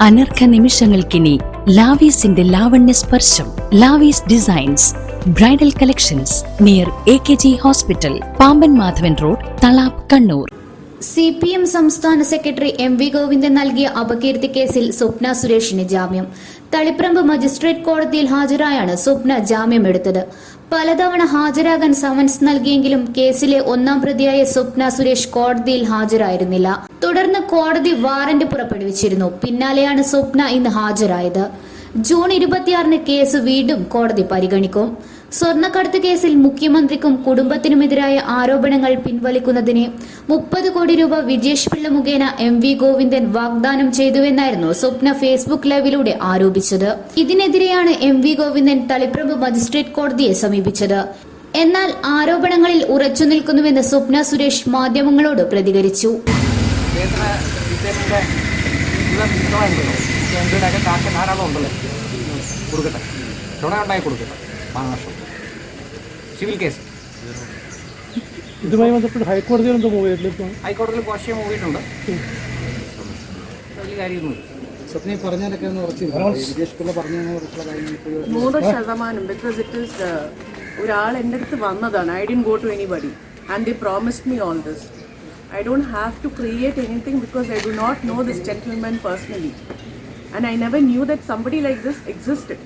അനർഘ നിമിഷങ്ങൾക്കിനി ലാവീസിന്റെ ലാവണ്യ സ്പർശം Lavees designs bridal collections near A K G hospital Pamban Madhavan road Thalap Kannur. C P M സംസ്ഥാന secretary M V Govindan നൽകിയ അപകീർത്തി കേസിൽ സ്വപ്ന സുരേഷിന് ജാമ്യം. തളിപ്രമ്പ് മജിസ്ട്രേറ്റ് കോടതിയിൽ ഹാജരായാണ് സ്വപ്ന ജാമ്യം എടുത്തത്. പലതവണ ഹാജരാകാൻ സമൻസ് നൽകിയെങ്കിലും കേസിലെ ഒന്നാം പ്രതിയായ സ്വപ്ന സുരേഷ് കോടതിയിൽ ഹാജരായിരുന്നില്ല. തുടർന്ന് കോടതി വാറന്റ് പുറപ്പെടുവിച്ചിരുന്നു. പിന്നാലെയാണ് സ്വപ്ന ഇന്ന് ഹാജരായത്. ജൂൺ ഇരുപത്തിയാറിന് കേസ് വീണ്ടും കോടതി പരിഗണിക്കും. സ്വർണക്കടത്ത് കേസിൽ മുഖ്യമന്ത്രിക്കും കുടുംബത്തിനുമെതിരായ ആരോപണങ്ങൾ പിൻവലിക്കുന്നതിന് മുപ്പത് കോടി രൂപ വിജേഷ് പിള്ള മുഖേന എം വി ഗോവിന്ദൻ വാഗ്ദാനം ചെയ്തുവെന്നായിരുന്നു സ്വപ്ന ഫേസ്ബുക്ക് ലൈവിലൂടെ ആരോപിച്ചത്. ഇതിനെതിരെയാണ് M V Govindan Taliparamba magistrate കോടതിയെ സമീപിച്ചത്. എന്നാൽ ആരോപണങ്ങളിൽ ഉറച്ചു നിൽക്കുന്നുവെന്ന് സ്വപ്ന സുരേഷ് മാധ്യമങ്ങളോട് പ്രതികരിച്ചു. കൊടുക്കട്ടെ. മഹാരാഷ്ട്രം സിവിൽ കേസ്. ഇതുമായി ബന്ധപ്പെട്ട് ഹൈക്കോടതിയിൽ എന്തോ മൂവ് ചെയ്തിട്ടില്ല ഹൈക്കോടതിയിൽ കുറച്ച് മൂവിയിട്ടുണ്ട് വലിയ കാര്യമൊന്നുമില്ല. സ്വപ്ന പറഞ്ഞാലൊക്കെ ഒന്ന് നൂറ് ശതമാനം ബിക്കോസ് ഇറ്റ് ഈസ് ഒരാൾ എന്റെ അടുത്ത് വന്നതാണ്. I didn't go to anybody and the promised me all this I don't have to create anything because I do not know this gentleman personally and I never knew that somebody like this existed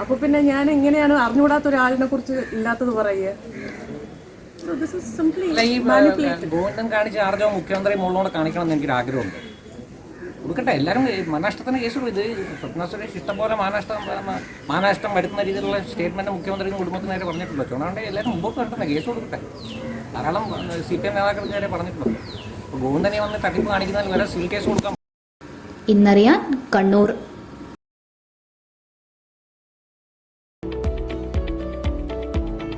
അപ്പോൾ പിന്നെ ഞാൻ എങ്ങനെയാണ് അറിഞ്ഞുകൂടാത്ത ഒരാളിനെ കുറിച്ച് ഇല്ലാത്തത് പറയുക? ഗോവിന്ദൻ കാണിച്ച ആർജവം മുഖ്യമന്ത്രി മുകളിലോട് കാണിക്കണം എന്ന് എനിക്കൊരു ആഗ്രഹമുണ്ട് കൊടുക്കട്ടെ എല്ലാവരും ഈ കേസ്. ഇത് സ്വപ്ന സുരേഷ് ഇഷ്ടംപോലെ മാനാഷ്ടം മ- മാനാഷ്ടം വരുത്തുന്ന രീതിയിലുള്ള സ്റ്റേറ്റ്മെന്റ് മുഖ്യമന്ത്രിയും കുടുംബത്തിന് നേരെ പറഞ്ഞിട്ടുണ്ടോ. ചുണാണ്ട് എല്ലാവരും മുമ്പോട്ട് വരട്ടെ കേസ് കൊടുക്കട്ടെ. ധാരാളം സി പി എം നേതാക്കൾക്ക് നേരെ പറഞ്ഞിട്ടുണ്ടോ. അപ്പോൾ ഗോവിന്ദനെ വന്ന് തട്ടിപ്പ് കാണിക്കുന്നതിൽ വരെ സിവിൽ കേസ് കൊടുക്കാൻ ഇന്നറിയാൻ കണ്ണൂർ